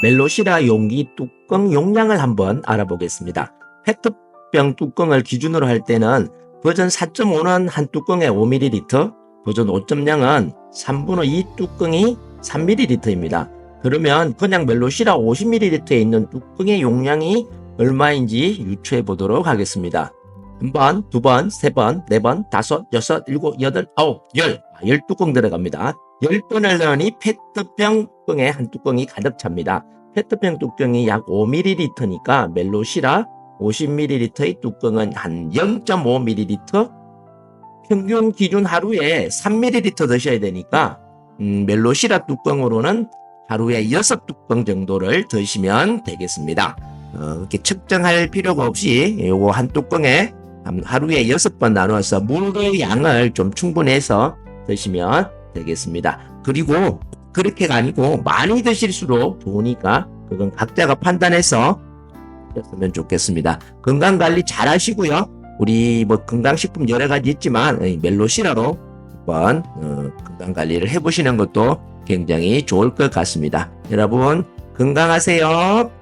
멜로시라 용기 뚜껑 용량을 한번 알아보겠습니다. 페트병 뚜껑을 기준으로 할 때는 버전 4.5는 한 뚜껑에 5ml, 버전 5.0은 3분의 2 뚜껑이 3ml입니다. 그러면 그냥 멜로시라 50ml에 있는 뚜껑의 용량이 얼마인지 유추해 보도록 하겠습니다. 한 번, 두 번, 세 번, 네 번, 다섯, 여섯, 일곱, 여덟, 아홉, 열. 아, 열 뚜껑 들어갑니다. 열 번을 넣으니 페트병 뚜껑에 한 뚜껑이 가득 찹니다. 페트병 뚜껑이 약 5ml니까 멜로시라 50ml의 뚜껑은 한 0.5ml 평균 기준 하루에 3ml 드셔야 되니까 음, 멜로시라 뚜껑으로는 하루에 6뚜껑 정도를 드시면 되겠습니다. 어, 이렇게 측정할 필요가 없이 요거 한 뚜껑에 한- 하루에 6번 나누어서 물의 양을 좀 충분해서 드시면 되겠습니다. 그리고 그렇게가 아니고 많이 드실수록 좋으니까 그건 각자가 판단해서 드셨으면 좋겠습니다. 건강 관리 잘 하시고요. 우리 뭐 건강식품 여러 가지 있지만 이 멜로시라로 한번 어, 건강 관리를 해보시는 것도 굉장히 좋을 것 같습니다. 여러분 건강하세요.